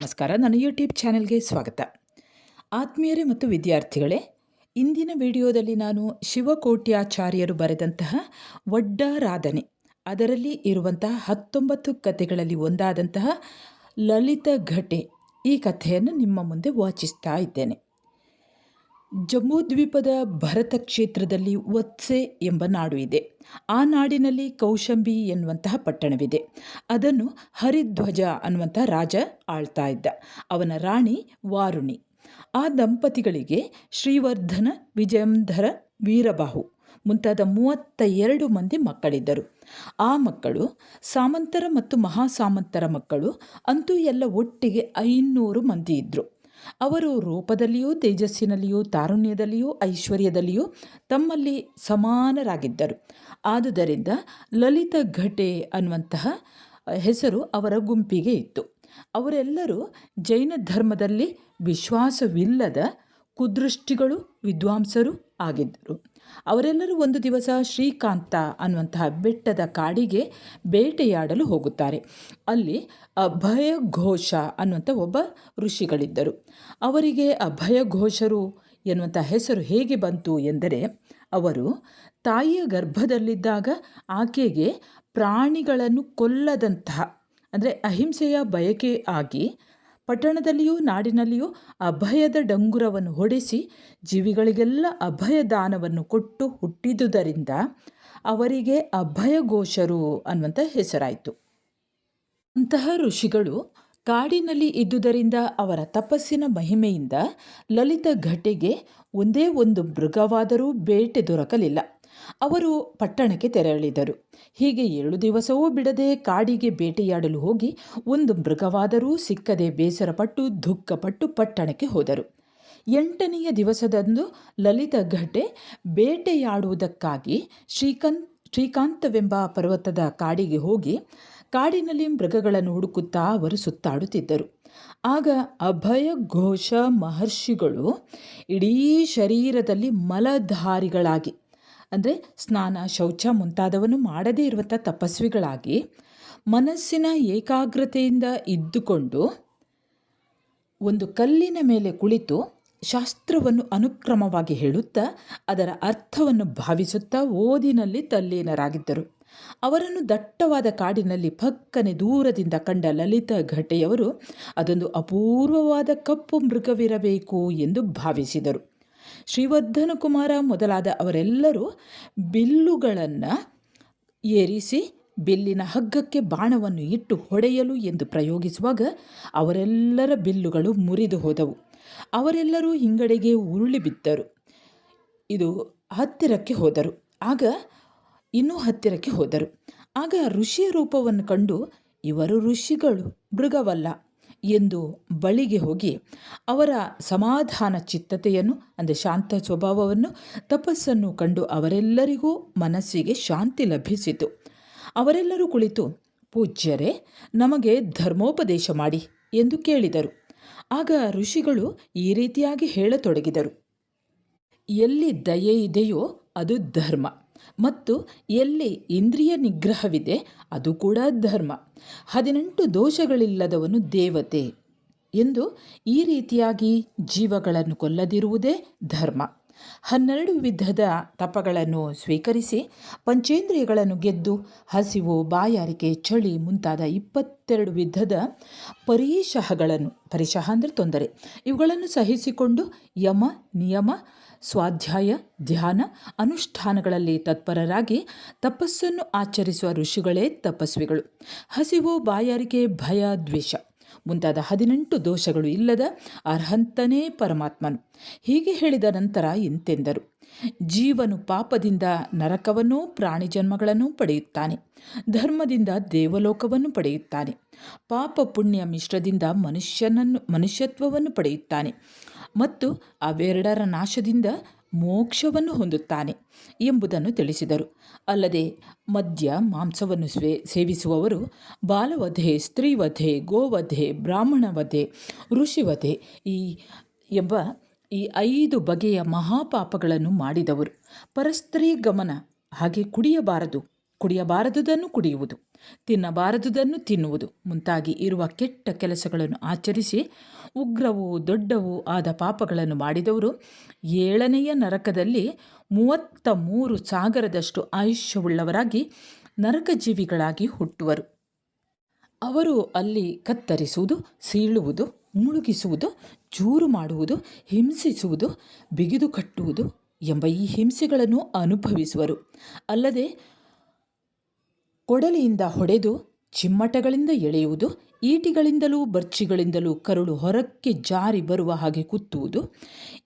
ನಮಸ್ಕಾರ, ನನ್ನ ಯೂಟ್ಯೂಬ್ ಚಾನೆಲ್ಗೆ ಸ್ವಾಗತ. ಆತ್ಮೀಯರೇ ಮತ್ತು ವಿದ್ಯಾರ್ಥಿಗಳೇ, ಇಂದಿನ ವಿಡಿಯೋದಲ್ಲಿ ನಾನು ಶಿವಕೋಟ್ಯಾಚಾರ್ಯರು ಬರೆದಂತಹ ಒಡ್ಡಾರಾಧನೆ ಅದರಲ್ಲಿ ಇರುವಂತಹ ಹತ್ತೊಂಬತ್ತು ಕಥೆಗಳಲ್ಲಿ ಒಂದಾದಂತಹ ಲಲಿತ ಘಟೆ ಈ ಕಥೆಯನ್ನು ನಿಮ್ಮ ಮುಂದೆ ವಾಚಿಸ್ತಾ ಇದ್ದೇನೆ. ಜಂಬೂದ್ವೀಪದ ಭರತ ಕ್ಷೇತ್ರದಲ್ಲಿ ವತ್ಸೆ ಎಂಬ ನಾಡು ಇದೆ. ಆ ನಾಡಿನಲ್ಲಿ ಕೌಶಂಬಿ ಎನ್ನುವಂತಹ ಪಟ್ಟಣವಿದೆ. ಅದನ್ನು ಹರಿಧ್ವಜ ಅನ್ನುವಂತಹ ರಾಜ ಆಳ್ತಾ ಇದ್ದ. ಅವನ ರಾಣಿ ವಾರುಣಿ. ಆ ದಂಪತಿಗಳಿಗೆ ಶ್ರೀವರ್ಧನ, ವಿಜಯಂಧರ, ವೀರಬಾಹು ಮುಂತಾದ ಮೂವತ್ತ ಎರಡು ಮಂದಿ ಮಕ್ಕಳಿದ್ದರು. ಆ ಮಕ್ಕಳು ಸಾಮಂತರ ಮತ್ತು ಮಹಾಸಾಮಂತರ ಮಕ್ಕಳು. ಅಂತೂ ಎಲ್ಲ ಒಟ್ಟಿಗೆ ಐನೂರು ಮಂದಿ ಇದ್ದರು ಅವರು ರೂಪದಲ್ಲಿಯೂ ತೇಜಸ್ಸಿನಲ್ಲಿಯೂ ತಾರುಣ್ಯದಲ್ಲಿಯೂ ಐಶ್ವರ್ಯದಲ್ಲಿಯೂ ತಮ್ಮಲ್ಲಿ ಸಮಾನರಾಗಿದ್ದರು. ಆದುದರಿಂದ ಲಲಿತ ಘಟೆ ಅನ್ನುವಂತಹ ಹೆಸರು ಅವರ ಗುಂಪಿಗೆ ಇತ್ತು. ಅವರೆಲ್ಲರೂ ಜೈನ ಧರ್ಮದಲ್ಲಿ ವಿಶ್ವಾಸವಿಲ್ಲದ ಕುದೃಷ್ಟಿಗಳು ವಿದ್ವಾಂಸರು ಆಗಿದ್ದರು. ಅವರೆಲ್ಲರೂ ಒಂದು ದಿವಸ ಶ್ರೀಕಾಂತ ಅನ್ನುವಂತಹ ಬೆಟ್ಟದ ಕಾಡಿಗೆ ಬೇಟೆಯಾಡಲು ಹೋಗುತ್ತಾರೆ. ಅಲ್ಲಿ ಅಭಯ ಘೋಷ ಅನ್ನುವಂಥ ಒಬ್ಬ ಋಷಿಗಳಿದ್ದರು. ಅವರಿಗೆ ಅಭಯ ಘೋಷರು ಎನ್ನುವಂಥ ಹೆಸರು ಹೇಗೆ ಬಂತು ಎಂದರೆ, ಅವರು ತಾಯಿಯ ಗರ್ಭದಲ್ಲಿದ್ದಾಗ ಆಕೆಗೆ ಪ್ರಾಣಿಗಳನ್ನು ಕೊಲ್ಲದಂತಹ, ಅಂದರೆ ಅಹಿಂಸೆಯ ಬಯಕೆ ಆಗಿ ಪಟ್ಟಣದಲ್ಲಿಯೂ ನಾಡಿನಲ್ಲಿಯೂ ಅಭಯದ ಡಂಗುರವನ್ನು ಹೊಡೆಸಿ ಜೀವಿಗಳಿಗೆಲ್ಲ ಅಭಯ ದಾನವನ್ನು ಕೊಟ್ಟು ಹುಟ್ಟಿದುದರಿಂದ ಅವರಿಗೆ ಅಭಯಘೋಷರು ಅನ್ನುವಂಥ ಹೆಸರಾಯಿತು. ಅಂತಹ ಋಷಿಗಳು ಕಾಡಿನಲ್ಲಿ ಇದ್ದುದರಿಂದ ಅವರ ತಪಸ್ಸಿನ ಮಹಿಮೆಯಿಂದ ಲಲಿತ ಘಟೆಗೆ ಒಂದೇ ಒಂದು ಮೃಗವಾದರೂ ಬೇಟೆ ದೊರಕಲಿಲ್ಲ. ಅವರು ಪಟ್ಟಣಕ್ಕೆ ತೆರಳಿದರು. ಹೀಗೆ ಏಳು ದಿವಸವೂ ಬಿಡದೆ ಕಾಡಿಗೆ ಬೇಟೆಯಾಡಲು ಹೋಗಿ ಒಂದು ಮೃಗವಾದರೂ ಸಿಕ್ಕದೆ ಬೇಸರಪಟ್ಟು ದುಃಖಪಟ್ಟು ಪಟ್ಟಣಕ್ಕೆ ಹೋದರು. ಎಂಟನೆಯ ದಿವಸದಂದು ಲಲಿತ ಘಟೆ ಬೇಟೆಯಾಡುವುದಕ್ಕಾಗಿ ಶ್ರೀಕಂತ್ ಶ್ರೀಕಾಂತವೆಂಬ ಪರ್ವತದ ಕಾಡಿಗೆ ಹೋಗಿ ಕಾಡಿನಲ್ಲಿ ಮೃಗಗಳನ್ನು ಹುಡುಕುತ್ತಾ ಅವರು ಸುತ್ತಾಡುತ್ತಿದ್ದರು. ಆಗ ಅಭಯ ಘೋಷ ಮಹರ್ಷಿಗಳು ಇಡೀ ಶರೀರದಲ್ಲಿ ಮಲಧಾರಿಗಳಾಗಿ ಅಂದರೆ ಸ್ನಾನ, ಶೌಚ ಮುಂತಾದವನ್ನು ಮಾಡದೇ ಇರುವಂಥ ತಪಸ್ವಿಗಳಾಗಿ ಮನಸ್ಸಿನ ಏಕಾಗ್ರತೆಯಿಂದ ಇದ್ದುಕೊಂಡು ಒಂದು ಕಲ್ಲಿನ ಮೇಲೆ ಕುಳಿತು ಶಾಸ್ತ್ರವನ್ನು ಅನುಕ್ರಮವಾಗಿ ಹೇಳುತ್ತಾ ಅದರ ಅರ್ಥವನ್ನು ಭಾವಿಸುತ್ತಾ ಓದಿನಲ್ಲಿ ತಲ್ಲೀನರಾಗಿದ್ದರು. ಅವರನ್ನು ದಟ್ಟವಾದ ಕಾಡಿನಲ್ಲಿ ಪಕ್ಕನೆ ದೂರದಿಂದ ಕಂಡ ಲಲಿತ ಘಟೆಯವರು ಅದೊಂದು ಅಪೂರ್ವವಾದ ಕಪ್ಪು ಮೃಗವಿರಬೇಕು ಎಂದು ಭಾವಿಸಿದರು. ಶ್ರೀವರ್ಧನ ಕುಮಾರ ಮೊದಲಾದ ಅವರೆಲ್ಲರೂ ಬಿಲ್ಲುಗಳನ್ನು ಏರಿಸಿ ಬಿಲ್ಲಿನ ಹಗ್ಗಕ್ಕೆ ಬಾಣವನ್ನು ಇಟ್ಟು ಹೊಡೆಯಲು ಎಂದು ಪ್ರಯೋಗಿಸುವಾಗ ಅವರೆಲ್ಲರ ಬಿಲ್ಲುಗಳು ಮುರಿದು ಹೋದವು. ಅವರೆಲ್ಲರೂ ಹಿಂಗಡೆಗೆ ಉರುಳಿ ಬಿದ್ದರು. ಇದು ಹತ್ತಿರಕ್ಕೆ ಹೋದರು. ಆಗ ಇನ್ನೂ ಹತ್ತಿರಕ್ಕೆ ಹೋದರು. ಆಗ ಋಷಿಯ ರೂಪವನ್ನು ಕಂಡು ಇವರು ಋಷಿಗಳು, ಮೃಗವಲ್ಲ. ಎಂದು ಬಳಿಗೆ ಹೋಗಿ ಅವರ ಸಮಾಧಾನ ಚಿತ್ತತೆಯನ್ನು, ಅಂದರೆ ಶಾಂತ ಸ್ವಭಾವವನ್ನು, ತಪಸ್ಸನ್ನು ಕಂಡು ಅವರೆಲ್ಲರಿಗೂ ಮನಸ್ಸಿಗೆ ಶಾಂತಿ ಲಭಿಸಿತು. ಅವರೆಲ್ಲರೂ ಕುಳಿತು, ಪೂಜ್ಯರೇ, ನಮಗೆ ಧರ್ಮೋಪದೇಶ ಮಾಡಿ ಎಂದು ಕೇಳಿದರು. ಆಗ ಋಷಿಗಳು ಈ ರೀತಿಯಾಗಿ ಹೇಳತೊಡಗಿದರು. ಎಲ್ಲಿ ದಯೆ ಇದೆಯೋ ಅದು ಧರ್ಮ. ಮತ್ತು ಎಲ್ಲಿ ಇಂದ್ರಿಯ ನಿಗ್ರಹವಿದೆ, ಅದು ಕೂಡ ಧರ್ಮ. ಹದಿನೆಂಟು ದೋಷಗಳಿಲ್ಲದವನು ದೇವತೆ ಎಂದು ಈ ರೀತಿಯಾಗಿ ಜೀವಗಳನ್ನು ಕೊಲ್ಲದಿರುವುದೇ ಧರ್ಮ. ಹನ್ನೆರಡು ವಿಧದ ತಪಗಳನ್ನು ಸ್ವೀಕರಿಸಿ ಪಂಚೇಂದ್ರಿಯಗಳನ್ನು ಗೆದ್ದು ಹಸಿವು, ಬಾಯಾರಿಕೆ, ಚಳಿ ಮುಂತಾದ ಇಪ್ಪತ್ತೆರಡು ವಿಧದ ಪರಿಶಹಗಳನ್ನು ಪರಿಶಃ ಅಂದರೆ ತೊಂದರೆ, ಇವುಗಳನ್ನು ಸಹಿಸಿಕೊಂಡು ಯಮ, ನಿಯಮ ಸ್ವಾಧ್ಯಾಯ, ಧ್ಯಾನ, ಅನುಷ್ಠಾನಗಳಲ್ಲಿ ತತ್ಪರರಾಗಿ ತಪಸ್ಸನ್ನು ಆಚರಿಸುವ ಋಷಿಗಳೇ ತಪಸ್ವಿಗಳು. ಹಸಿವು, ಬಾಯಾರಿಕೆ, ಭಯ, ದ್ವೇಷ. ಮುಂತಾದ ಹದಿನೆಂಟು ದೋಷಗಳು ಇಲ್ಲದ ಅರ್ಹಂತನೇ ಪರಮಾತ್ಮನು. ಹೀಗೆ ಹೇಳಿದ ನಂತರ ಇಂತೆಂದರು. ಜೀವನು ಪಾಪದಿಂದ ನರಕವನ್ನೂ ಪ್ರಾಣಿ ಜನ್ಮಗಳನ್ನು ಪಡೆಯುತ್ತಾನೆ. ಧರ್ಮದಿಂದ ದೇವಲೋಕವನ್ನು ಪಡೆಯುತ್ತಾನೆ. ಪಾಪ ಪುಣ್ಯ ಮಿಶ್ರದಿಂದ ಮನುಷ್ಯನನ್ನು ಮನುಷ್ಯತ್ವವನ್ನು ಪಡೆಯುತ್ತಾನೆ. ಮತ್ತು ಅವೆರಡರ ನಾಶದಿಂದ ಮೋಕ್ಷವನ್ನು ಹೊಂದುತ್ತಾನೆ ಎಂಬುದನ್ನು ತಿಳಿಸಿದರು. ಅಲ್ಲದೆ ಮದ್ಯ, ಮಾಂಸವನ್ನು ಸ್ವೇ ಸೇವಿಸುವವರು ಬಾಲವಧೆ, ಸ್ತ್ರೀವಧೆ, ಗೋವಧೆ, ಬ್ರಾಹ್ಮಣವಧೆ, ಋಷಿವಧೆ ಈ ಎಂಬ ಈ ಐದು ಬಗೆಯ ಮಹಾಪಾಪಗಳನ್ನು ಮಾಡಿದವರು. ಪರಸ್ತ್ರೀ ಗಮನ ಹಾಗೆ ಕುಡಿಯಬಾರದು. ಕುಡಿಯಬಾರದುದನ್ನು ಕುಡಿಯುವುದು, ತಿನ್ನಬಾರದುದನ್ನು ತಿನ್ನುವುದು ಮುಂತಾಗಿ ಇರುವ ಕೆಟ್ಟ ಕೆಲಸಗಳನ್ನು ಆಚರಿಸಿ ಉಗ್ರವೂ ದೊಡ್ಡವೂ ಆದ ಪಾಪಗಳನ್ನು ಮಾಡಿದವರು ಏಳನೆಯ ನರಕದಲ್ಲಿ ಮೂವತ್ತ ಮೂರು ಸಾಗರದಷ್ಟು ಆಯುಷ್ಯವುಳ್ಳವರಾಗಿ ನರಕಜೀವಿಗಳಾಗಿ ಹುಟ್ಟುವರು. ಅವರು ಅಲ್ಲಿ ಕತ್ತರಿಸುವುದು, ಸೀಳುವುದು, ಮುಳುಗಿಸುವುದು ಚೂರು ಮಾಡುವುದು, ಹಿಂಸಿಸುವುದು, ಬಿಗಿದು ಕಟ್ಟುವುದು ಎಂಬ ಈ ಹಿಂಸೆಗಳನ್ನು ಅನುಭವಿಸುವರು. ಅಲ್ಲದೆ ಕೊಡಲಿಯಿಂದ ಹೊಡೆದು ಚಿಮ್ಮಟಗಳಿಂದ ಎಳೆಯುವುದು, ಈಟಿಗಳಿಂದಲೂ ಬರ್ಚಿಗಳಿಂದಲೂ ಕರುಳು ಹೊರಕ್ಕೆ ಜಾರಿ ಬರುವ ಹಾಗೆ ಕುತ್ತುವುದು.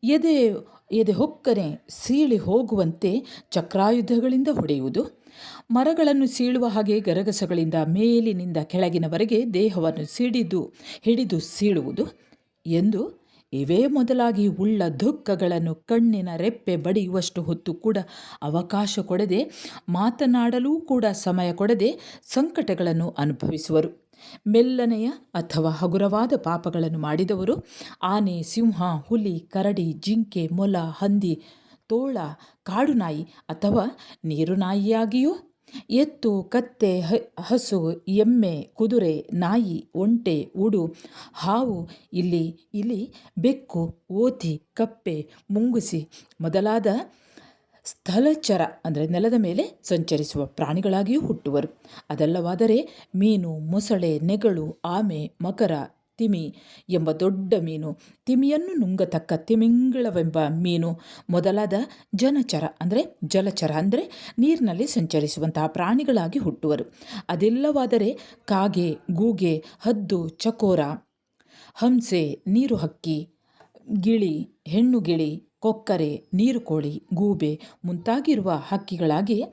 ಎದೆ ಎದೆ ಹೊಕ್ಕನೆ ಸೀಳಿ ಹೋಗುವಂತೆ ಚಕ್ರಾಯುಧಗಳಿಂದ ಹೊಡೆಯುವುದು. ಮರಗಳನ್ನು ಸೀಳುವ ಹಾಗೆ ಗರಗಸಗಳಿಂದ ಮೇಲಿನಿಂದ ಕೆಳಗಿನವರೆಗೆ ದೇಹವನ್ನು ಸಿಡಿದು, ಹಿಡಿದು ಸೀಳುವುದು ಎಂದು ಇವೇ ಮೊದಲಾಗಿ ಉಳ್ಳ ದುಃಖಗಳನ್ನು ಕಣ್ಣಿನ ರೆಪ್ಪೆ ಬಡಿಯುವಷ್ಟು ಹೊತ್ತು ಕೂಡ ಅವಕಾಶ ಕೊಡದೆ, ಮಾತನಾಡಲೂ ಕೂಡ ಸಮಯ ಕೊಡದೆ ಸಂಕಟಗಳನ್ನು ಅನುಭವಿಸುವರು. ಮೆಲ್ಲನೆಯ ಅಥವಾ ಹಗುರವಾದ ಪಾಪಗಳನ್ನು ಮಾಡಿದವರು, ಆನೆ, ಸಿಂಹ, ಹುಲಿ, ಕರಡಿ, ಜಿಂಕೆ, ಮೊಲ, ಹಂದಿ, ತೋಳ, ಕಾಡುನಾಯಿ ಅಥವಾ ನೀರುನಾಯಿಯಾಗಿಯೂ ಎತ್ತು, ಕತ್ತೆ ಹಸು, ಎಮ್ಮೆ, ಕುದುರೆ, ನಾಯಿ, ಒಂಟೆ, ಉಡು, ಹಾವು, ಇಲ್ಲಿ ಇಲ್ಲಿ, ಬೆಕ್ಕು, ಓತಿ, ಕಪ್ಪೆ, ಮುಂಗುಸಿ ಮೊದಲಾದ ಸ್ಥಳಚರ ಅಂದರೆ ನೆಲದ ಮೇಲೆ ಸಂಚರಿಸುವ ಪ್ರಾಣಿಗಳಾಗಿಯೂ ಹುಟ್ಟುವರು. ಅದಲ್ಲವಾದರೆ ಮೀನು, ಮೊಸಳೆ, ನೆಗಳು, ಆಮೆ, ಮಕರ ತಿಮಿ ಎಂಬ ದೊಡ್ಡ ಮೀನು. ತಿಮಿಯನ್ನು ನುಂಗತಕ್ಕ ತಿಮಿಂಗಳವೆಂಬ ಮೀನು. ಮೊದಲಾದ ಜನಚರ ಅಂದರೆ ಜಲಚರ ಅಂದರೆ ನೀರಿನಲ್ಲಿ ಸಂಚರಿಸುವಂತಹ ಪ್ರಾಣಿಗಳಾಗಿ ಹುಟ್ಟುವರು. ಅದೆಲ್ಲವಾದರೆ ಕಾಗೆ, ಗೂಗೆ, ಹದ್ದು, ಚಕೋರ, ಹಂಸೆ, ನೀರು ಹಕ್ಕಿ, ಗಿಳಿ, ಹೆಣ್ಣು ಗಿಳಿ, ಕೊಕ್ಕರೆ ನೀರುಕೋಳಿ ಗೂಬೆ ಮುಂತಾಗಿರುವ ಹಕ್ಕಿಗಳಾಗಿ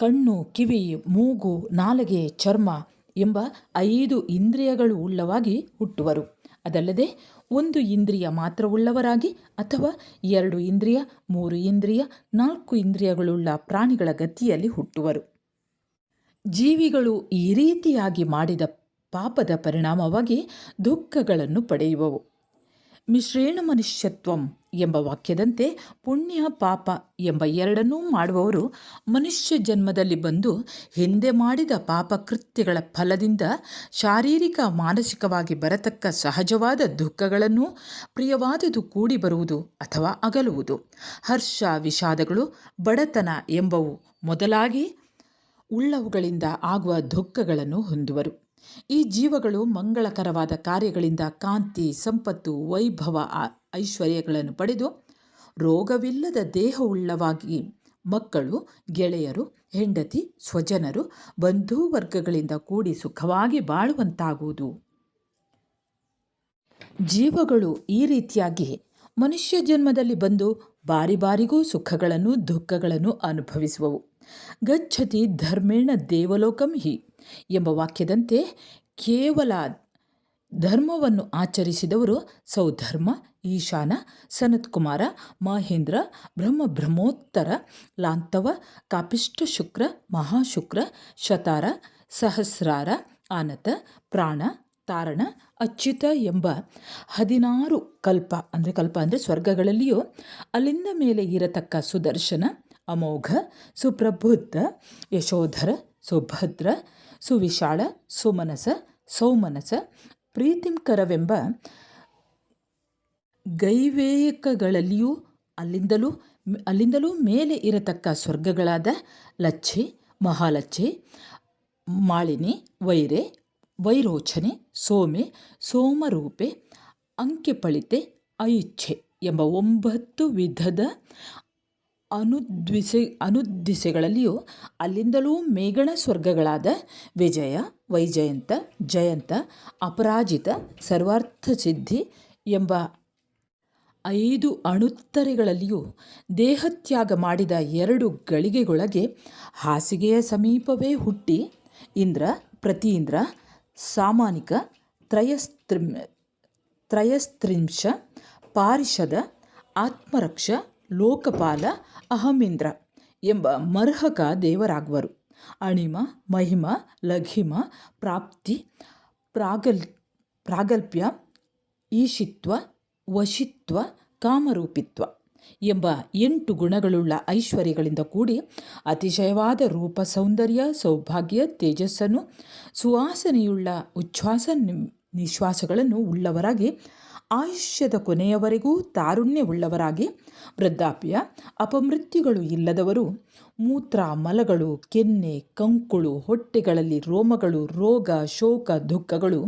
ಕಣ್ಣು, ಕಿವಿ, ಮೂಗು, ನಾಲಗೆ, ಚರ್ಮ ಎಂಬ ಐದು ಇಂದ್ರಿಯಗಳು ಉಳ್ಳವಾಗಿ ಹುಟ್ಟುವರು. ಅದಲ್ಲದೆ ಒಂದು ಇಂದ್ರಿಯ ಮಾತ್ರವುಳ್ಳವರಾಗಿ ಅಥವಾ ಎರಡು ಇಂದ್ರಿಯ, ಮೂರು ಇಂದ್ರಿಯ, ನಾಲ್ಕು ಇಂದ್ರಿಯಗಳುಳ್ಳ ಪ್ರಾಣಿಗಳ ಗತಿಯಲ್ಲಿ ಹುಟ್ಟುವರು. ಜೀವಿಗಳು ಈ ರೀತಿಯಾಗಿ ಮಾಡಿದ ಪಾಪದ ಪರಿಣಾಮವಾಗಿ ದುಃಖಗಳನ್ನು ಪಡೆಯುವವು. ಮಿಶ್ರೇಣ ಮನುಷ್ಯತ್ವಂ ಎಂಬ ವಾಕ್ಯದಂತೆ ಪುಣ್ಯ ಪಾಪ ಎಂಬ ಎರಡನ್ನೂ ಮಾಡುವವರು ಮನುಷ್ಯ ಜನ್ಮದಲ್ಲಿ ಬಂದು ಹಿಂದೆ ಮಾಡಿದ ಪಾಪ ಕೃತ್ಯಗಳ ಫಲದಿಂದ ಶಾರೀರಿಕ, ಮಾನಸಿಕವಾಗಿ ಬರತಕ್ಕ ಸಹಜವಾದ ದುಃಖಗಳನ್ನು ಪ್ರಿಯವಾದುದು ಕೂಡಿ ಬರುವುದು ಅಥವಾ ಅಗಲುವುದು. ಹರ್ಷ ವಿಷಾದಗಳು, ಬಡತನ ಎಂಬವು ಮೊದಲಾಗಿ ಉಳ್ಳವುಗಳಿಂದ ಆಗುವ ದುಃಖಗಳನ್ನು ಹೊಂದುವರು. ಈ ಜೀವಗಳು ಮಂಗಳಕರವಾದ ಕಾರ್ಯಗಳಿಂದ ಕಾಂತಿ, ಸಂಪತ್ತು, ವೈಭವ ಐಶ್ವರ್ಯಗಳನ್ನು ಪಡೆದು ರೋಗವಿಲ್ಲದ ದೇಹವುಳ್ಳವಾಗಿ ಮಕ್ಕಳು, ಗೆಳೆಯರು, ಹೆಂಡತಿ, ಸ್ವಜನರು ಬಂಧುವರ್ಗಗಳಿಂದ ಕೂಡಿ ಸುಖವಾಗಿ ಬಾಳುವಂತಾಗುವುದು. ಜೀವಗಳು ಈ ರೀತಿಯಾಗಿ ಮನುಷ್ಯ ಜನ್ಮದಲ್ಲಿ ಬಂದು ಬಾರಿ ಬಾರಿಗೂ ಸುಖಗಳನ್ನು, ದುಃಖಗಳನ್ನು ಅನುಭವಿಸುವವು. ಗಚ್ಚತಿ ಧರ್ಮೇಣ ದೇವಲೋಕಂ ಹಿ. ಎಂಬ ವಾಕ್ಯದಂತೆ ಕೇವಲ ಧರ್ಮವನ್ನು ಆಚರಿಸಿದವರು ಸೌಧರ್ಮ, ಈಶಾನ, ಸನತ್ಕುಮಾರ, ಮಹೇಂದ್ರ, ಬ್ರಹ್ಮ ಬ್ರಹ್ಮೋತ್ತರ, ಲಾಂತವ ಕಾಪಿಷ್ಟ ಶುಕ್ರ, ಮಹಾಶುಕ್ರ, ಶತಾರ, ಸಹಸ್ರಾರ, ಆನತ, ಪ್ರಾಣ, ತಾರಣ, ಅಚ್ಯುತ ಎಂಬ ಹದಿನಾರು ಕಲ್ಪ ಅಂದರೆ ಕಲ್ಪ ಅಂದರೆ ಸ್ವರ್ಗಗಳಲ್ಲಿಯೂ ಅಲ್ಲಿಂದ ಮೇಲೆ ಇರತಕ್ಕ ಸುದರ್ಶನ, ಅಮೋಘ ಸುಪ್ರಬುದ್ಧ ಯಶೋಧರ, ಸುಭದ್ರ ಸುವಿಶಾಲ, ಸುಮನಸ, ಸೌಮನಸ, ಪ್ರೀತಿಂಕರವೆಂಬ ಗೈವೇಯಕಗಳಲ್ಲಿಯೂ ಅಲ್ಲಿಂದಲೂ ಅಲ್ಲಿಂದಲೂ ಮೇಲೆ ಇರತಕ್ಕ ಸ್ವರ್ಗಗಳಾದ ಲಚ್ಛೆ, ಮಹಾಲಚ್ಛೆ, ಮಾಳಿನಿ, ವೈರೆ, ವೈರೋಚನೆ, ಸೋಮೆ, ಸೋಮರೂಪೆ, ಅಂಕೆಪಳಿತೆ ಐಚ್ಛೆ ಎಂಬ ಒಂಬತ್ತು ವಿಧದ ಅನುದ್ವಿಸೆ ಅನುದ್ದಿಸೆಗಳಲ್ಲಿಯೂ ಅಲ್ಲಿಂದಲೂ ಮೇಗಣ ಸ್ವರ್ಗಗಳಾದ ವಿಜಯ, ವೈಜಯಂತ, ಜಯಂತ, ಅಪರಾಜಿತ ಸರ್ವಾರ್ಥ ಸಿದ್ಧಿ ಎಂಬ ಐದು ಅಣುತ್ತರೆಗಳಲ್ಲಿಯೂ ದೇಹತ್ಯಾಗ ಮಾಡಿದ ಎರಡು ಗಳಿಗೆಗೊಳಗೆ ಹಾಸಿಗೆಯ ಸಮೀಪವೇ ಹುಟ್ಟಿ ಇಂದ್ರ, ಪ್ರತೀಂದ್ರ, ಸಾಮಾನಿಕ, ತ್ರಯಸ್ತ್ರಿಂ, ತ್ರಯಸ್ತ್ರಿಂಶ, ಪಾರಿಷದ, ಆತ್ಮರಕ್ಷ ಲೋಕಪಾಲ ಅಹಮಿಂದ್ರ ಎಂಬ ಮರ್ಹಕ ದೇವರಾಗುವರು. ಅಣಿಮ, ಮಹಿಮ, ಲಘಿಮ, ಪ್ರಾಪ್ತಿ, ಪ್ರಾಗಲ್, ಪ್ರಾಗಲ್ಪ್ಯ, ಈಶಿತ್ವ, ವಶಿತ್ವ, ಕಾಮರೂಪಿತ್ವ ಎಂಬ ಎಂಟು ಗುಣಗಳುಳ್ಳ ಐಶ್ವರ್ಯಗಳಿಂದ ಕೂಡಿ ಅತಿಶಯವಾದ ರೂಪ, ಸೌಂದರ್ಯ, ಸೌಭಾಗ್ಯ, ತೇಜಸ್ಸನ್ನು, ಸುವಾಸನೆಯುಳ್ಳ ಉಚ್ಛ್ವಾಸ ನಿಶ್ವಾಸಗಳನ್ನು ಉಳ್ಳವರಾಗಿ ಆಯುಷ್ಯದ ಕೊನೆಯವರೆಗೂ ತಾರುಣ್ಯವುಳ್ಳವರಾಗಿ ವೃದ್ಧಾಪ್ಯ, ಅಪಮೃತ್ಯುಗಳು ಇಲ್ಲದವರು ಮೂತ್ರ ಮಲಗಳು ಕೆನ್ನೆ, ಕಂಕುಳು, ಹೊಟ್ಟೆಗಳಲ್ಲಿ ರೋಮಗಳು, ರೋಗ, ಶೋಕ, ದುಃಖಗಳು,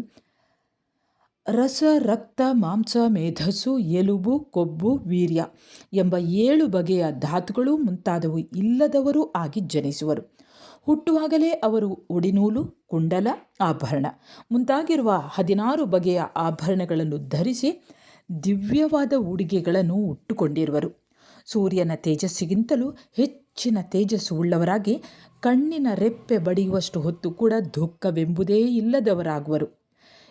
ರಸ, ರಕ್ತ, ಮಾಂಸ, ಮೇಧಸ್ಸು, ಎಲುಬು, ಕೊಬ್ಬು, ವೀರ್ಯ ಎಂಬ ಏಳು ಬಗೆಯ ಧಾತುಗಳು ಮುಂತಾದವು ಇಲ್ಲದವರು ಆಗಿ ಜನಿಸುವರು. ಹುಟ್ಟುವಾಗಲೇ ಅವರು ಉಡಿನೂಲು ಕುಂಡಲ, ಆಭರಣ. ಮುಂತಾಗಿರುವ ಹದಿನಾರು ಬಗೆಯ ಆಭರಣಗಳನ್ನು ಧರಿಸಿ ದಿವ್ಯವಾದ ಉಡುಗೆಗಳನ್ನು ಉಟ್ಟುಕೊಂಡಿರುವರು. ಸೂರ್ಯನ ತೇಜಸ್ಸಿಗಿಂತಲೂ ಹೆಚ್ಚಿನ ತೇಜಸ್ಸು ಉಳ್ಳವರಾಗಿ ಕಣ್ಣಿನ ರೆಪ್ಪೆ ಬಡಿಯುವಷ್ಟು ಹೊತ್ತು ಕೂಡ ದುಃಖವೆಂಬುದೇ ಇಲ್ಲದವರಾಗುವರು.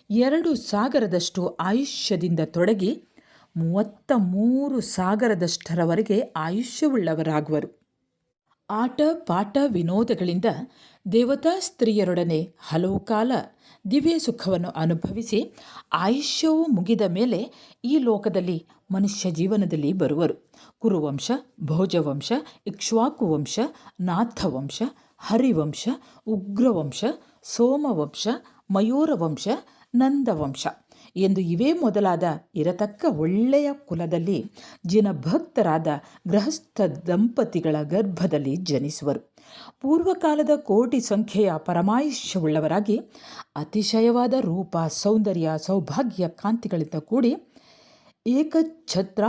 ಎರಡು ಸಾಗರದಷ್ಟು ಆಯುಷ್ಯದಿಂದ ತೊಡಗಿ ಮೂವತ್ತ ಮೂರು ಸಾಗರದಷ್ಟರವರೆಗೆ ಆಯುಷ್ಯವುಳ್ಳವರಾಗುವರು. ಆಟ, ಪಾಠ, ವಿನೋದಗಳಿಂದ ದೇವತಾ ಸ್ತ್ರೀಯರೊಡನೆ ಹಲವು ಕಾಲ ದಿವ್ಯ ಸುಖವನ್ನು ಅನುಭವಿಸಿ ಆಯುಷ್ಯವು ಮುಗಿದ ಮೇಲೆ ಈ ಲೋಕದಲ್ಲಿ ಮನುಷ್ಯ ಜೀವನದಲ್ಲಿ ಬರುವರು. ಕುರುವಂಶ, ಭೋಜವಂಶ, ಇಕ್ಷ್ವಾಕುವಂಶ, ನಾಥವಂಶ, ಹರಿವಂಶ, ಉಗ್ರವಂಶ, ಸೋಮವಂಶ, ಮಯೂರವಂಶ, ನಂದವಂಶ. ಎಂದು ಇವೇ ಮೊದಲಾದ ಇರತಕ್ಕ ಒಳ್ಳೆಯ ಕುಲದಲ್ಲಿ ಜಿನಭಕ್ತರಾದ ಗೃಹಸ್ಥ ದಂಪತಿಗಳ ಗರ್ಭದಲ್ಲಿ ಜನಿಸುವರು. ಪೂರ್ವಕಾಲದ ಕೋಟಿ ಸಂಖ್ಯೆಯ ಪರಮಾಯುಷ್ಯವುಳ್ಳವರಾಗಿ ಅತಿಶಯವಾದ ರೂಪ, ಸೌಂದರ್ಯ, ಸೌಭಾಗ್ಯ ಕಾಂತಿಗಳಿಂದ ಕೂಡಿ ಏಕಛತ್ರ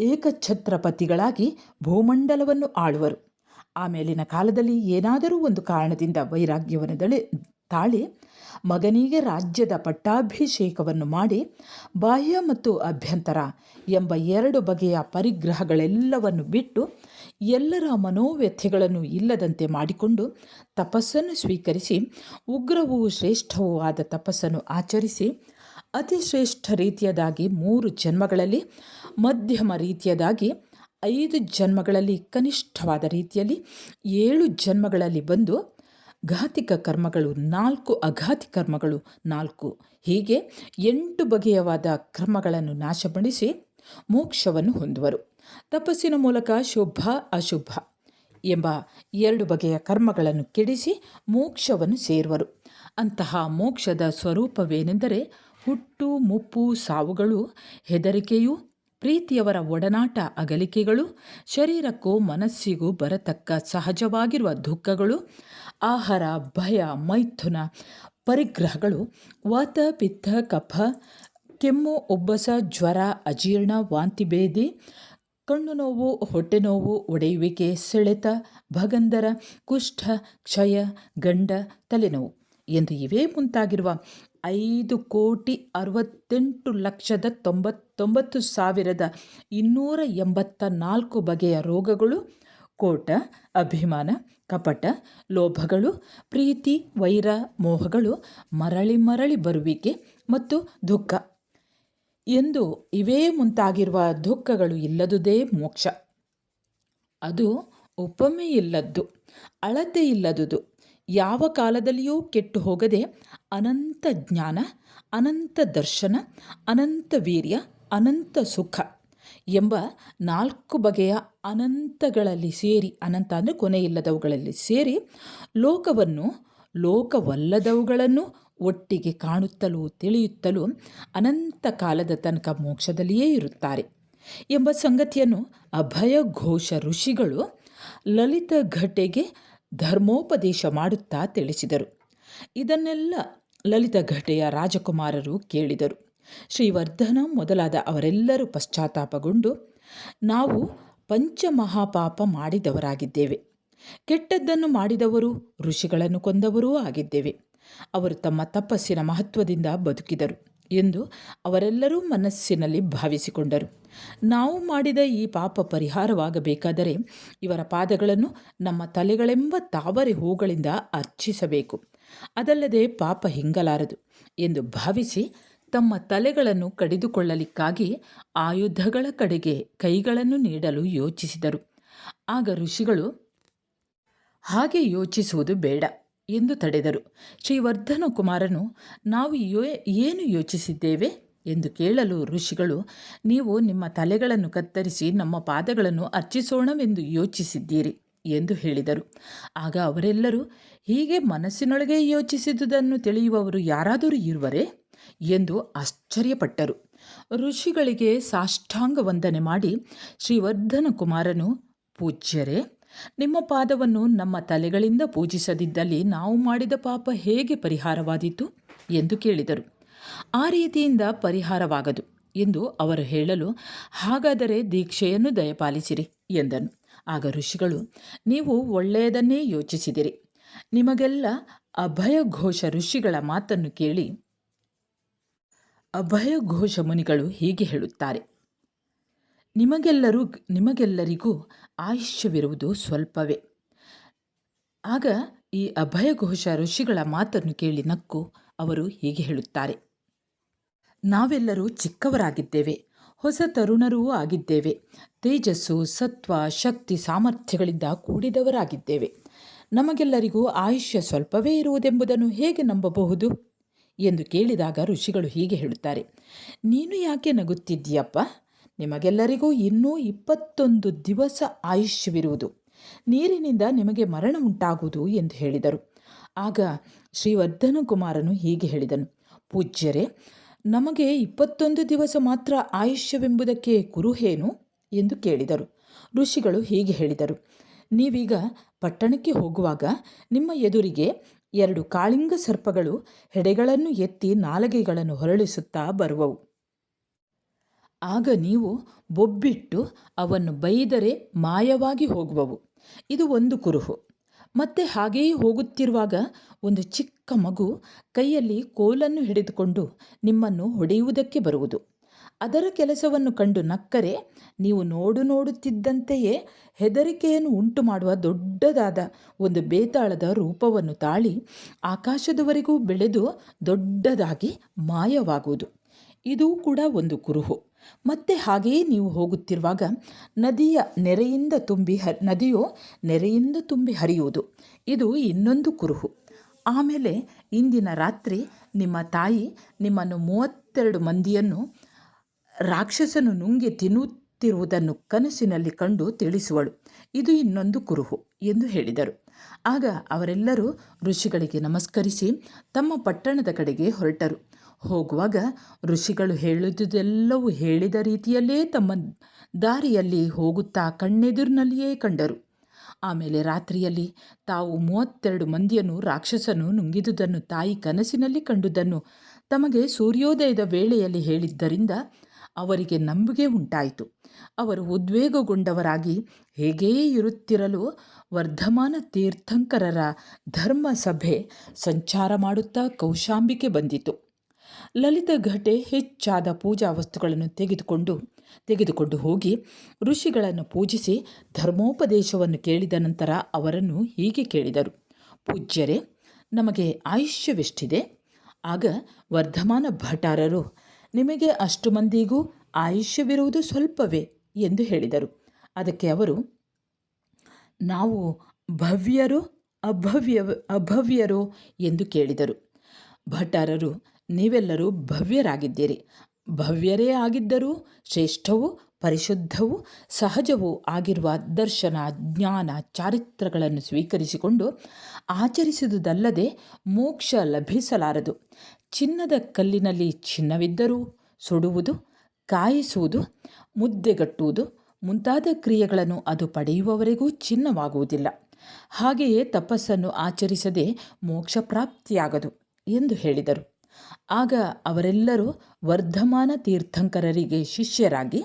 ಏಕಛತ್ರಪತಿಗಳಾಗಿ ಭೂಮಂಡಲವನ್ನು ಆಳುವರು. ಆಮೇಲಿನ ಕಾಲದಲ್ಲಿ ಏನಾದರೂ ಒಂದು ಕಾರಣದಿಂದ ವೈರಾಗ್ಯವನ್ನು ದಳಿ ತಾಳಿ ಮಗನಿಗೆ ರಾಜ್ಯದ ಪಟ್ಟಾಭಿಷೇಕವನ್ನು ಮಾಡಿ ಬಾಹ್ಯ ಮತ್ತು ಅಭ್ಯಂತರ ಎಂಬ ಎರಡು ಬಗೆಯ ಪರಿಗ್ರಹಗಳೆಲ್ಲವನ್ನು ಬಿಟ್ಟು ಎಲ್ಲರ ಮನೋವ್ಯಥೆಗಳನ್ನು ಇಲ್ಲದಂತೆ ಮಾಡಿಕೊಂಡು ತಪಸ್ಸನ್ನು ಸ್ವೀಕರಿಸಿ ಉಗ್ರವೂ ಶ್ರೇಷ್ಠವೂ ಆದ ತಪಸ್ಸನ್ನು ಆಚರಿಸಿ ಅತಿ ಶ್ರೇಷ್ಠ ರೀತಿಯದಾಗಿ ಮೂರು ಜನ್ಮಗಳಲ್ಲಿ, ಮಧ್ಯಮ ರೀತಿಯದಾಗಿ ಐದು ಜನ್ಮಗಳಲ್ಲಿ, ಕನಿಷ್ಠವಾದ ರೀತಿಯಲ್ಲಿ ಏಳು ಜನ್ಮಗಳಲ್ಲಿ ಬಂದು ಘಾತಿಕ ಕರ್ಮಗಳು, ನಾಲ್ಕು ಅಘಾತಿ ಕರ್ಮಗಳು, ನಾಲ್ಕು. ಹೀಗೆ ಎಂಟು ಬಗೆಯವಾದ ಕರ್ಮಗಳನ್ನು ನಾಶಪಡಿಸಿ ಮೋಕ್ಷವನ್ನು ಹೊಂದುವರು. ತಪಸ್ಸಿನ ಮೂಲಕ ಶುಭ, ಅಶುಭ ಎಂಬ ಎರಡು ಬಗೆಯ ಕರ್ಮಗಳನ್ನು ಕೆಡಿಸಿ ಮೋಕ್ಷವನ್ನು ಸೇರುವರು. ಅಂತಹ ಮೋಕ್ಷದ ಸ್ವರೂಪವೇನೆಂದರೆ ಹುಟ್ಟು, ಮುಪ್ಪು, ಸಾವುಗಳು, ಹೆದರಿಕೆಯೂ ಪ್ರೀತಿಯವರ ಒಡನಾಟ ಅಗಲಿಕೆಗಳು, ಶರೀರಕ್ಕೂ ಮನಸ್ಸಿಗೂ ಬರತಕ್ಕ ಸಹಜವಾಗಿರುವ ದುಃಖಗಳು, ಆಹಾರ, ಭಯ, ಮೈಥುನ ಪರಿಗ್ರಹಗಳು, ವಾತ, ಪಿತ್ತ, ಕಫ, ಕೆಮ್ಮು, ಉಬ್ಬಸ, ಜ್ವರ, ಅಜೀರ್ಣ, ವಾಂತಿ ಭೇದಿ, ಕಣ್ಣು ನೋವು, ಹೊಟ್ಟೆ ನೋವು, ಒಡೆಯುವಿಕೆ, ಸೆಳೆತ, ಭಗಂದರ, ಕುಷ್ಠ, ಕ್ಷಯ, ಗಂಡ, ತಲೆನೋವು. ಎಂದು ಇವೇ ಮುಂತಾಗಿರುವ ಐದು ಕೋಟಿ ಅರವತ್ತೆಂಟು ಲಕ್ಷದ ತೊಂಬತ್ತೊಂಬತ್ತು ಸಾವಿರದ ಇನ್ನೂರ ಎಂಬತ್ತ ನಾಲ್ಕು ಬಗೆಯ ರೋಗಗಳು, ಕೋಟ, ಅಭಿಮಾನ, ಕಪಟ, ಲೋಭಗಳು, ಪ್ರೀತಿ, ವೈರ ಮೋಹಗಳು, ಮರಳಿ ಮರಳಿ ಬರುವಿಕೆ ಮತ್ತು ದುಃಖ. ಎಂದು ಇವೇ ಮುಂತಾಗಿರುವ ದುಃಖಗಳು ಇಲ್ಲದುದೇ ಮೋಕ್ಷ. ಅದು ಉಪಮೆಯಿಲ್ಲದ್ದು ಅಳತೆ ಇಲ್ಲದುದು ಯಾವ ಕಾಲದಲ್ಲಿಯೂ ಕೆಟ್ಟು ಹೋಗದೆ ಅನಂತ ಜ್ಞಾನ, ಅನಂತ ದರ್ಶನ, ಅನಂತ ವೀರ್ಯ, ಅನಂತ ಸುಖ ಎಂಬ ನಾಲ್ಕು ಬಗೆಯ ಅನಂತಗಳಲ್ಲಿ ಸೇರಿ, ಅನಂತ ಅಂದರೆ ಕೊನೆಯಿಲ್ಲದವುಗಳಲ್ಲಿ ಸೇರಿ ಲೋಕವನ್ನು, ಲೋಕವಲ್ಲದವುಗಳನ್ನು ಒಟ್ಟಿಗೆ ಕಾಣುತ್ತಲೂ ತಿಳಿಯುತ್ತಲೂ ಅನಂತ ಕಾಲದ ತನಕ ಮೋಕ್ಷದಲ್ಲಿಯೇ ಇರುತ್ತಾರೆ ಎಂಬ ಸಂಗತಿಯನ್ನು ಅಭಯ ಘೋಷ ಋಷಿಗಳು ಲಲಿತ ಘಟೆಗೆ ಧರ್ಮೋಪದೇಶ ಮಾಡುತ್ತಾ ತಿಳಿಸಿದರು. ಇದನ್ನೆಲ್ಲ ಲಲಿತ ಘಟೆಯ ರಾಜಕುಮಾರರು ಕೇಳಿದರು. ಶ್ರೀವರ್ಧನ ಮೊದಲಾದ ಅವರೆಲ್ಲರೂ ಪಶ್ಚಾತ್ತಾಪಗೊಂಡು, ನಾವು ಪಂಚಮಹಾಪಾಪ ಮಾಡಿದವರಾಗಿದ್ದೇವೆ. ಕೆಟ್ಟದ್ದನ್ನು ಮಾಡಿದವರು ಋಷಿಗಳನ್ನು ಕೊಂದವರೂ ಆಗಿದ್ದೇವೆ. ಅವರು ತಮ್ಮ ತಪಸ್ಸಿನ ಮಹತ್ವದಿಂದ ಬದುಕಿದರು. ಎಂದು ಅವರೆಲ್ಲರೂ ಮನಸ್ಸಿನಲ್ಲಿ ಭಾವಿಸಿಕೊಂಡರು. ನಾವು ಮಾಡಿದ ಈ ಪಾಪ ಪರಿಹಾರವಾಗಬೇಕಾದರೆ ಇವರ ಪಾದಗಳನ್ನು ನಮ್ಮ ತಲೆಗಳೆಂಬ ತಾವರೆ ಹೂಗಳಿಂದ ಅರ್ಚಿಸಬೇಕು. ಅದಲ್ಲದೆ ಪಾಪ ಹಿಂಗಲಾರದು ಎಂದು ಭಾವಿಸಿ ತಮ್ಮ ತಲೆಗಳನ್ನು ಕಡಿದುಕೊಳ್ಳಲಿಕ್ಕಾಗಿ ಆಯುಧಗಳ ಕಡೆಗೆ ಕೈಗಳನ್ನು ನೀಡಲು ಯೋಚಿಸಿದರು. ಆಗ ಋಷಿಗಳು, ಹಾಗೆ ಯೋಚಿಸುವುದು ಬೇಡ. ಎಂದು ತಡೆದರು. ಶ್ರೀವರ್ಧನ ಕುಮಾರನು, ನಾವು ಯೋ, ಏನು ಯೋಚಿಸಿದ್ದೇವೆ? ಎಂದು ಕೇಳಲು ಋಷಿಗಳು, ನೀವು ನಿಮ್ಮ ತಲೆಗಳನ್ನು ಕತ್ತರಿಸಿ ನಮ್ಮ ಪಾದಗಳನ್ನು ಅರ್ಚಿಸೋಣವೆಂದು ಯೋಚಿಸಿದ್ದೀರಿ ಎಂದು ಹೇಳಿದರು. ಆಗ ಅವರೆಲ್ಲರೂ, ಹೀಗೆ ಮನಸ್ಸಿನೊಳಗೆ ಯೋಚಿಸಿದುದನ್ನು ತಿಳಿಯುವವರು ಯಾರಾದರೂ ಇರುವರೇ? ಎಂದು ಆಶ್ಚರ್ಯಪಟ್ಟರು. ಋಷಿಗಳಿಗೆ ಸಾಷ್ಟಾಂಗ ವಂದನೆ ಮಾಡಿ ಶ್ರೀವರ್ಧನ ಕುಮಾರನು, ಪೂಜ್ಯರೇ ನಿಮ್ಮ ಪಾದವನ್ನು ನಮ್ಮ ತಲೆಗಳಿಂದ ಪೂಜಿಸದಿದ್ದಲ್ಲಿ ನಾವು ಮಾಡಿದ ಪಾಪ ಹೇಗೆ ಪರಿಹಾರವಾದೀತು? ಎಂದು ಕೇಳಿದರು. ಆ ರೀತಿಯಿಂದ ಪರಿಹಾರವಾಗದು ಎಂದು ಅವರು ಹೇಳಲು, ಹಾಗಾದರೆ ದೀಕ್ಷೆಯನ್ನು ದಯಪಾಲಿಸಿರಿ ಎಂದನು. ಆಗ ಋಷಿಗಳು, ನೀವು ಒಳ್ಳೆಯದನ್ನೇ ಯೋಚಿಸಿದಿರಿ. ನಿಮಗೆಲ್ಲ ಅಭಯಘೋಷ ಋಷಿಗಳ ಮಾತನ್ನು ಕೇಳಿ, ಅಭಯಘೋಷ ಮುನಿಗಳು ಹೀಗೆ ಹೇಳುತ್ತಾರೆ. ನಿಮಗೆಲ್ಲರೂ ನಿಮಗೆಲ್ಲರಿಗೂ ಆಯುಷ್ಯವಿರುವುದು ಸ್ವಲ್ಪವೇ. ಆಗ ಈ ಅಭಯಘೋಷ ಋಷಿಗಳ ಮಾತನ್ನು ಕೇಳಿ ನಕ್ಕು ಅವರು ಹೀಗೆ ಹೇಳುತ್ತಾರೆ. ನಾವೆಲ್ಲರೂ ಚಿಕ್ಕವರಾಗಿದ್ದೇವೆ, ಹೊಸ ತರುಣರೂ ಆಗಿದ್ದೇವೆ, ತೇಜಸ್ಸು, ಸತ್ವ, ಶಕ್ತಿ, ಸಾಮರ್ಥ್ಯಗಳಿಂದ ಕೂಡಿದವರಾಗಿದ್ದೇವೆ. ನಮಗೆಲ್ಲರಿಗೂ ಆಯುಷ್ಯ ಸ್ವಲ್ಪವೇ ಇರುವುದೆಂಬುದನ್ನು ಹೇಗೆ ನಂಬಬಹುದು? ಎಂದು ಕೇಳಿದಾಗ ಋಷಿಗಳು ಹೀಗೆ ಹೇಳುತ್ತಾರೆ. ನೀನು ಯಾಕೆ ನಗುತ್ತಿದ್ದೀಯಪ್ಪ? ನಿಮಗೆಲ್ಲರಿಗೂ ಇನ್ನೂ ಇಪ್ಪತ್ತೊಂದು ದಿವಸ ಆಯುಷ್ಯವಿರುವುದು. ನೀರಿನಿಂದ ನಿಮಗೆ ಮರಣ ಉಂಟಾಗುವುದು ಎಂದು ಹೇಳಿದರು. ಆಗ ಶ್ರೀವರ್ಧನ ಕುಮಾರನು ಹೀಗೆ ಹೇಳಿದನು. ಪೂಜ್ಯರೇ, ನಮಗೆ ಇಪ್ಪತ್ತೊಂದು ದಿವಸ ಮಾತ್ರ ಆಯುಷ್ಯವೆಂಬುದಕ್ಕೆ ಕುರುಹೇನು? ಎಂದು ಕೇಳಿದರು. ಋಷಿಗಳು ಹೀಗೆ ಹೇಳಿದರು. ನೀವೀಗ ಪಟ್ಟಣಕ್ಕೆ ಹೋಗುವಾಗ ನಿಮ್ಮ ಎದುರಿಗೆ ಎರಡು ಕಾಳಿಂಗ ಸರ್ಪಗಳು ಹೆಡೆಗಳನ್ನು ಎತ್ತಿ ನಾಲಗೆಗಳನ್ನು ಹೊರಳಿಸುತ್ತಾ ಬರುವವು. ಆಗ ನೀವು ಬೊಬ್ಬಿಟ್ಟು ಅವನ್ನು ಬೈದರೆ ಮಾಯವಾಗಿ ಹೋಗುವವು. ಇದು ಒಂದು ಕುರುಹು. ಮತ್ತೆ ಹಾಗೆಯೇ ಹೋಗುತ್ತಿರುವಾಗ ಒಂದು ಚಿಕ್ಕ ಮಗು ಕೈಯಲ್ಲಿ ಕೋಲನ್ನು ಹಿಡಿದುಕೊಂಡು ನಿಮ್ಮನ್ನು ಹೊಡೆಯುವುದಕ್ಕೆ ಬರುವುದು. ಅದರ ಕೆಲಸವನ್ನು ಕಂಡು ನಕ್ಕರೆ ನೀವು ನೋಡು ನೋಡುತ್ತಿದ್ದಂತೆಯೇ ಹೆದರಿಕೆಯನ್ನು ಉಂಟು ಮಾಡುವ ದೊಡ್ಡದಾದ ಒಂದು ಬೇತಾಳದ ರೂಪವನ್ನು ತಾಳಿ ಆಕಾಶದವರೆಗೂ ಬೆಳೆದು ದೊಡ್ಡದಾಗಿ ಮಾಯವಾಗುವುದು. ಇದೂ ಕೂಡ ಒಂದು ಕುರುಹು. ಮತ್ತೆ ಹಾಗೆಯೇ ನೀವು ಹೋಗುತ್ತಿರುವಾಗ ನದಿಯ ನೆರೆಯಿಂದ ತುಂಬಿ ಹ ನದಿಯು ನೆರೆಯಿಂದ ತುಂಬಿ ಹರಿಯುವುದು. ಇದು ಇನ್ನೊಂದು ಕುರುಹು. ಆಮೇಲೆ ಇಂದಿನ ರಾತ್ರಿ ನಿಮ್ಮ ತಾಯಿ ನಿಮ್ಮನ್ನು ಮೂವತ್ತೆರಡು ಮಂದಿಯನ್ನು ರಾಕ್ಷಸನು ನುಂಗಿ ತಿನ್ನುತ್ತಿರುವುದನ್ನು ಕನಸಿನಲ್ಲಿ ಕಂಡು ತಿಳಿಸುವಳು. ಇದು ಇನ್ನೊಂದು ಕುರುಹು ಎಂದು ಹೇಳಿದರು. ಆಗ ಅವರೆಲ್ಲರೂ ಋಷಿಗಳಿಗೆ ನಮಸ್ಕರಿಸಿ ತಮ್ಮ ಪಟ್ಟಣದ ಕಡೆಗೆ ಹೊರಟರು. ಹೋಗುವಾಗ ಋಷಿಗಳು ಹೇಳಿದುದೆಲ್ಲವೂ ಹೇಳಿದ ರೀತಿಯಲ್ಲೇ ತಮ್ಮ ದಾರಿಯಲ್ಲಿ ಹೋಗುತ್ತಾ ಕಣ್ಣೆದುರಿನಲ್ಲಿಯೇ ಕಂಡರು. ಆಮೇಲೆ ರಾತ್ರಿಯಲ್ಲಿ ತಾವು ಮೂವತ್ತೆರಡು ಮಂದಿಯನ್ನು ರಾಕ್ಷಸನು ನುಂಗಿದುದನ್ನು ತಾಯಿ ಕನಸಿನಲ್ಲಿ ಕಂಡುದನ್ನು ತಮಗೆ ಸೂರ್ಯೋದಯದ ವೇಳೆಯಲ್ಲಿ ಹೇಳಿದ್ದರಿಂದ ಅವರಿಗೆ ನಂಬಿಕೆ ಉಂಟಾಯಿತು. ಅವರು ಉದ್ವೇಗಗೊಂಡವರಾಗಿ, ಹೇಗೇ ಇರುತ್ತಿರಲು ವರ್ಧಮಾನ ತೀರ್ಥಂಕರರ ಧರ್ಮ ಸಭೆ ಸಂಚಾರ ಮಾಡುತ್ತಾ ಕೌಶಾಂಬಿಕೆ ಬಂದಿತು. ಲಲಿತ ಘಟೆ ಹೆಚ್ಚಾದ ಪೂಜಾ ವಸ್ತುಗಳನ್ನು ತೆಗೆದುಕೊಂಡು ತೆಗೆದುಕೊಂಡು ಹೋಗಿ ಋಷಿಗಳನ್ನು ಪೂಜಿಸಿ ಧರ್ಮೋಪದೇಶವನ್ನು ಕೇಳಿದ ನಂತರ ಅವರನ್ನು ಹೀಗೆ ಕೇಳಿದರು. ಪೂಜ್ಯರೇ, ನಮಗೆ ಆಯುಷ್ಯವೆಷ್ಟಿದೆ? ಆಗ ವರ್ಧಮಾನ ಭಟಾರರು ನಿಮಗೆ ಅಷ್ಟು ಮಂದಿಗೂ ಆಯುಷ್ಯವಿರುವುದು ಸ್ವಲ್ಪವೇ ಎಂದು ಹೇಳಿದರು. ಅದಕ್ಕೆ ಅವರು, ನಾವು ಭವ್ಯರು ಅಭವ್ಯ ಅಭವ್ಯರು ಎಂದು ಕೇಳಿದರು. ಭಟಾರರು ನೀವೆಲ್ಲರೂ ಭವ್ಯರಾಗಿದ್ದೀರಿ. ಭವ್ಯರೇ ಆಗಿದ್ದರೂ ಶ್ರೇಷ್ಠವೂ ಪರಿಶುದ್ಧವೂ ಸಹಜವೂ ಆಗಿರುವ ದರ್ಶನ, ಜ್ಞಾನ ಚಾರಿತ್ರಗಳನ್ನು ಸ್ವೀಕರಿಸಿಕೊಂಡು ಆಚರಿಸುವುದಲ್ಲದೆ ಮೋಕ್ಷ ಲಭಿಸಲಾರದು. ಚಿನ್ನದ ಕಲ್ಲಿನಲ್ಲಿ ಚಿನ್ನವಿದ್ದರೂ ಸುಡುವುದು, ಕಾಯಿಸುವುದು ಮುದ್ದೆಗಟ್ಟುವುದು ಮುಂತಾದ ಕ್ರಿಯೆಗಳನ್ನು ಅದು ಪಡೆಯುವವರೆಗೂ ಚಿನ್ನವಾಗುವುದಿಲ್ಲ. ಹಾಗೆಯೇ ತಪಸ್ಸನ್ನು ಆಚರಿಸದೆ ಮೋಕ್ಷ ಪ್ರಾಪ್ತಿಯಾಗದು ಎಂದು ಹೇಳಿದರು. ಆಗ ಅವರೆಲ್ಲರೂ ವರ್ಧಮಾನ ತೀರ್ಥಂಕರರಿಗೆ ಶಿಷ್ಯರಾಗಿ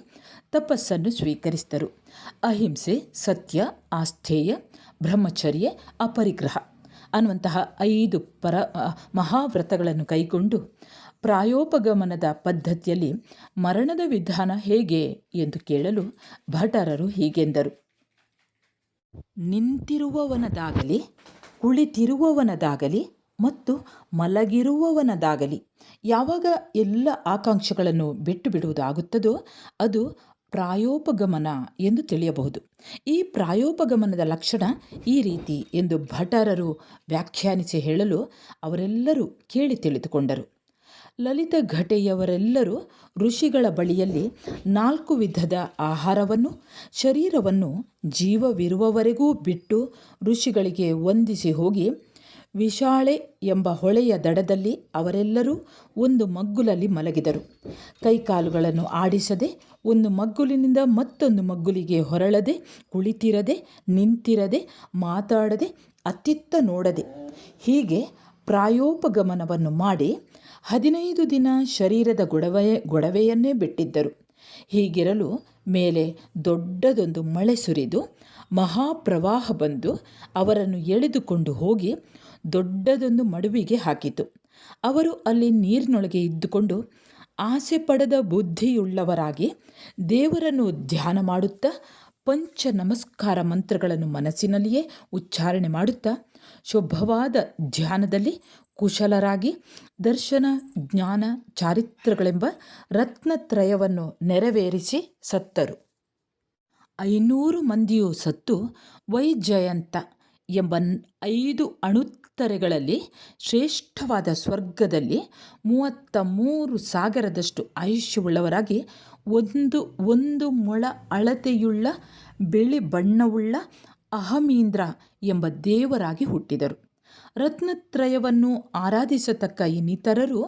ತಪಸ್ಸನ್ನು ಸ್ವೀಕರಿಸಿದರು. ಅಹಿಂಸೆ, ಸತ್ಯ, ಆಸ್ಥೇಯ, ಬ್ರಹ್ಮಚರ್ಯ, ಅಪರಿಗ್ರಹ ಅನ್ನುವಂತಹ ಐದು ಪರ ಮಹಾವ್ರತಗಳನ್ನು ಕೈಗೊಂಡು ಪ್ರಾಯೋಪಗಮನದ ಪದ್ಧತಿಯಲ್ಲಿ ಮರಣದ ವಿಧಾನ ಹೇಗೆ ಎಂದು ಕೇಳಲು ಭಟರರು ಹೀಗೆಂದರು. ನಿಂತಿರುವವನದಾಗಲಿ, ಕುಳಿತಿರುವವನದಾಗಲಿ ಮತ್ತು ಮಲಗಿರುವವನದಾಗಲಿ. ಯಾವಾಗ ಎಲ್ಲ ಆಕಾಂಕ್ಷೆಗಳನ್ನು ಬಿಟ್ಟು ಬಿಡುವುದಾಗುತ್ತದೋ ಅದು ಪ್ರಾಯೋಪಗಮನ ಎಂದು ತಿಳಿಯಬಹುದು. ಈ ಪ್ರಾಯೋಪಗಮನದ ಲಕ್ಷಣ ಈ ರೀತಿ ಎಂದು ಭಟರರು ವ್ಯಾಖ್ಯಾನಿಸಿ ಹೇಳಲು ಅವರೆಲ್ಲರೂ ಕೇಳಿ ತಿಳಿದುಕೊಂಡರು. ಲಲಿತ ಘಟೆಯವರೆಲ್ಲರೂ ಋಷಿಗಳ ಬಳಿಯಲ್ಲಿ ನಾಲ್ಕು ವಿಧದ ಆಹಾರವನ್ನು, ಶರೀರವನ್ನು ಜೀವವಿರುವವರೆಗೂ ಬಿಟ್ಟು ಋಷಿಗಳಿಗೆ ವಂದಿಸಿ ಹೋಗಿ ವಿಶಾಳೆ ಎಂಬ ಹೊಳೆಯ ದಡದಲ್ಲಿ ಅವರೆಲ್ಲರೂ ಒಂದು ಮಗ್ಗುಲಲ್ಲಿ ಮಲಗಿದರು. ಕೈಕಾಲುಗಳನ್ನು ಆಡಿಸದೆ ಒಂದು ಮಗ್ಗುಲಿನಿಂದ ಮತ್ತೊಂದು ಮಗ್ಗುಲಿಗೆ ಹೊರಳದೆ, ಕುಳಿತಿರದೆ, ನಿಂತಿರದೆ, ಮಾತಾಡದೆ, ಅತ್ತಿತ್ತ ನೋಡದೆ, ಹೀಗೆ ಪ್ರಾಯೋಪಗಮನವನ್ನು ಮಾಡಿ ಹದಿನೈದು ದಿನ ಶರೀರದ ಗೊಡವೆ ಗೊಡವೆಯನ್ನೇ ಬಿಟ್ಟಿದ್ದರು. ಹೀಗಿರಲು ಮೇಲೆ ದೊಡ್ಡದೊಂದು ಮಳೆ ಸುರಿದು ಮಹಾಪ್ರವಾಹ ಬಂದು ಅವರನ್ನು ಎಳೆದುಕೊಂಡು ಹೋಗಿ ದೊಡ್ಡದೊಂದು ಮಡುವಿಗೆ ಹಾಕಿತು. ಅವರು ಅಲ್ಲಿ ನೀರಿನೊಳಗೆ ಇದ್ದುಕೊಂಡು ಆಸೆ ಪಡೆದ ಬುದ್ಧಿಯುಳ್ಳವರಾಗಿ ದೇವರನ್ನು ಧ್ಯಾನ ಮಾಡುತ್ತಾ ಪಂಚ ನಮಸ್ಕಾರ ಮಂತ್ರಗಳನ್ನು ಮನಸ್ಸಿನಲ್ಲಿಯೇ ಉಚ್ಚಾರಣೆ ಮಾಡುತ್ತಾ ಶುಭವಾದ ಧ್ಯಾನದಲ್ಲಿ ಕುಶಲರಾಗಿ ದರ್ಶನ, ಜ್ಞಾನ ಚಾರಿತ್ರಗಳೆಂಬ ರತ್ನತ್ರಯವನ್ನು ನೆರವೇರಿಸಿ ಸತ್ತರು. ಐನೂರು ಮಂದಿಯೂ ಸತ್ತು ವೈಜಯಂತ ಎಂಬ ಐದು ಅಣುತ್ತರೆಗಳಲ್ಲಿ ಶ್ರೇಷ್ಠವಾದ ಸ್ವರ್ಗದಲ್ಲಿ ಮೂವತ್ತ ಮೂರು ಸಾಗರದಷ್ಟು ಆಯುಷ್ಯವುಳ್ಳವರಾಗಿ ಒಂದು ಒಂದು ಮೊಳ ಅಳತೆಯುಳ್ಳ ಬಿಳಿ ಬಣ್ಣವುಳ್ಳ ಅಹಮೀಂದ್ರ ಎಂಬ ದೇವರಾಗಿ ಹುಟ್ಟಿದರು. ರತ್ನತ್ರಯವನ್ನು ಆರಾಧಿಸತಕ್ಕ ಇನ್ನಿತರರು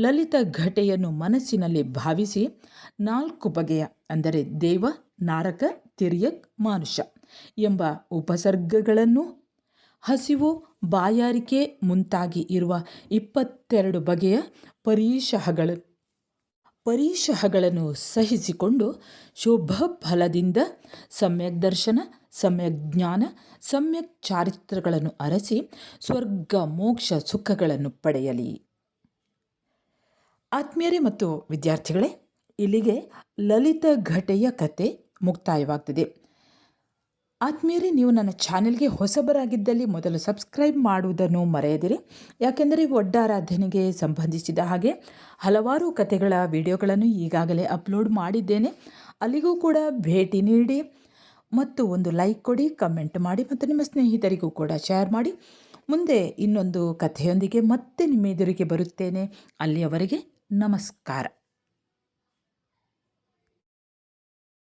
ಲಲಿತ ಘಟೆಯನ್ನು ಮನಸ್ಸಿನಲ್ಲಿ ಭಾವಿಸಿ, ನಾಲ್ಕು ಬಗೆಯ, ಅಂದರೆ ದೇವ, ನಾರಕ, ತಿರ್ಯಕ್, ಮಾನುಷ ಎಂಬ ಉಪಸರ್ಗಗಳನ್ನು ಹಸಿವು ಬಾಯಾರಿಕೆ ಮುಂತಾಗಿ ಇರುವ ಇಪ್ಪತ್ತೆರಡು ಬಗೆಯ ಪರೀಶಹಗಳು. ಪರೀಶಹಗಳನ್ನು ಸಹಿಸಿಕೊಂಡು ಶುಭ ಫಲದಿಂದ ಸಮ್ಯಕ್ ದರ್ಶನ, ಸಮ್ಯಕ್ ಜ್ಞಾನ, ಸಮ್ಯಕ್ ಚಾರಿತ್ರಗಳನ್ನು ಅರಸಿ ಸ್ವರ್ಗ, ಮೋಕ್ಷ ಸುಖಗಳನ್ನು ಪಡೆಯಲಿ. ಆತ್ಮೀಯರೇ ಮತ್ತು ವಿದ್ಯಾರ್ಥಿಗಳೇ, ಇಲ್ಲಿಗೆ ಲಲಿತ ಘಟೆಯ ಕತೆ ಮುಕ್ತಾಯವಾಗ್ತದೆ. ಆತ್ಮೀಯರೇ, ನೀವು ನನ್ನ ಚಾನೆಲ್ಗೆ ಹೊಸಬರಾಗಿದ್ದಲ್ಲಿ ಮೊದಲು ಸಬ್ಸ್ಕ್ರೈಬ್ ಮಾಡುವುದನ್ನು ಮರೆಯದಿರಿ. ಯಾಕೆಂದರೆ ಒಡ್ಡಾರಾಧನೆಗೆ ಸಂಬಂಧಿಸಿದ ಹಾಗೆ ಹಲವಾರು ಕತೆಗಳ ವಿಡಿಯೋಗಳನ್ನು ಈಗಾಗಲೇ ಅಪ್ಲೋಡ್ ಮಾಡಿದ್ದೇನೆ. ಅಲ್ಲಿಗೂ ಕೂಡ ಭೇಟಿ ನೀಡಿ ಮತ್ತು ಒಂದು ಲೈಕ್ ಕೊಡಿ, ಕಮೆಂಟ್ ಮಾಡಿ ಮತ್ತು ನಿಮ್ಮ ಸ್ನೇಹಿತರಿಗೂ ಕೂಡ ಶೇರ್ ಮಾಡಿ. ಮುಂದೆ ಇನ್ನೊಂದು ಕಥೆಯೊಂದಿಗೆ ಮತ್ತೆ ನಿಮ್ಮ ಎದುರಿಗೆ ಬರುತ್ತೇನೆ. ಅಲ್ಲಿಯವರೆಗೆ ನಮಸ್ಕಾರ.